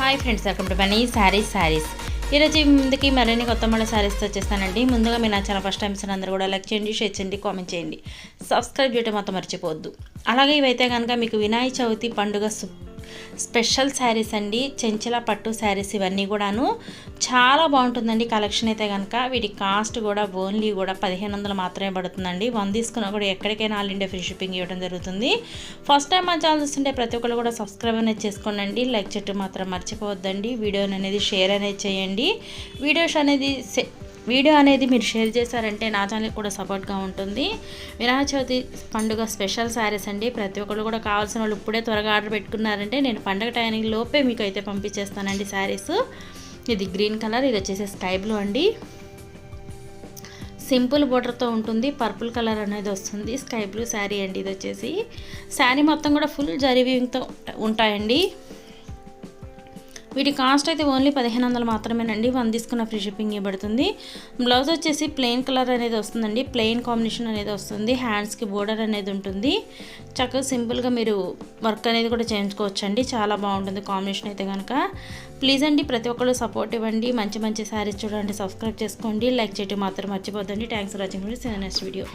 Hi friends welcome to money saris saris ఈరోజు ముందుకి మరిన్ని కొత్త మళ్ళీ శారీస్తో వచ్చేస్తానండి. ముందుగా మీరు నా ఛానల్ ఫస్ట్ టైమ్స్ అందరూ కూడా లైక్ చేయండి షేర్ చేయండి కామెంట్ చేయండి. సబ్స్క్రైబ్ చేయడం మొత్తం మర్చిపోవద్దు. అలాగే ఇవైతే కనుక మీకు వినాయక చవితి పండుగ స్పెషల్ శారీస్ అండి చెంచల పట్టు శారీస్ ఇవన్నీ కూడాను. చాలా బాగుంటుందండి కలెక్షన్ అయితే కనుక వీటి కాస్ట్ కూడా ఓన్లీ కూడా పదిహేను వందలు మాత్రమే పడుతుందండి. వన్ తీసుకున్నా కూడా ఎక్కడికైనా ఆల్ ఇండియా ఫ్రీ షిప్పింగ్ ఇవ్వడం జరుగుతుంది. ఫస్ట్ టైం మా ఛానల్ చూస్తుంటే ప్రతి ఒక్కరు కూడా సబ్స్క్రైబ్ అనేది చేసుకోండి లైక్ చెట్టు మాత్రం మర్చిపోవద్దండి. వీడియోని అనేది షేర్ అనేది చేయండి. వీడియోస్ అనేది వీడియో అనేది మీరు షేర్ చేశారంటే నా ఛానల్ కూడా సపోర్ట్గా ఉంటుంది. వినాయక చవితి పండుగ స్పెషల్ శారీస్ అండి. ప్రతి ఒక్కరు కూడా కావాల్సిన వాళ్ళు ఇప్పుడే త్వరగా ఆర్డర్ పెట్టుకున్నారంటే నేను పండుగ టైమింగ్ లోపే మీకు అయితే పంపించేస్తానండి శారీస్ ఇది గ్రీన్ కలర్ ఇది వచ్చేసి స్కై బ్లూ అండి. సింపుల్ బోర్డర్తో ఉంటుంది. పర్పుల్ కలర్ అనేది వస్తుంది. స్కై బ్లూ శారీ అండి ఇది వచ్చేసి. శారీ మొత్తం కూడా ఫుల్ జరీవింగ్తో ఉంటాయండి. వీటి కాస్ట్ అయితే ఓన్లీ పదిహేను వందలు మాత్రమేనండి. వన్ తీసుకున్న ఫ్రీ షిప్పింగ్ ఇవ్వబడుతుంది. బ్లౌజ్ వచ్చేసి ప్లెయిన్ కలర్ అనేది వస్తుందండి. ప్లెయిన్ కాంబినేషన్ అనేది వస్తుంది. హ్యాండ్స్కి బోర్డర్ అనేది ఉంటుంది. చక్కగా సింపుల్గా మీరు వర్క్ అనేది కూడా చేయించుకోవచ్చండి. చాలా బాగుంటుంది కాంబినేషన్ అయితే కనుక ప్లీజ్ అండి ప్రతి ఒక్కరు సపోర్ట్ ఇవ్వండి. మంచి మంచి శారీస్ చూడండి సబ్స్క్రైబ్ చేసుకోండి. లైక్ చేయటం మాత్రం మర్చిపోద్దండి. Thanks for watching. Next video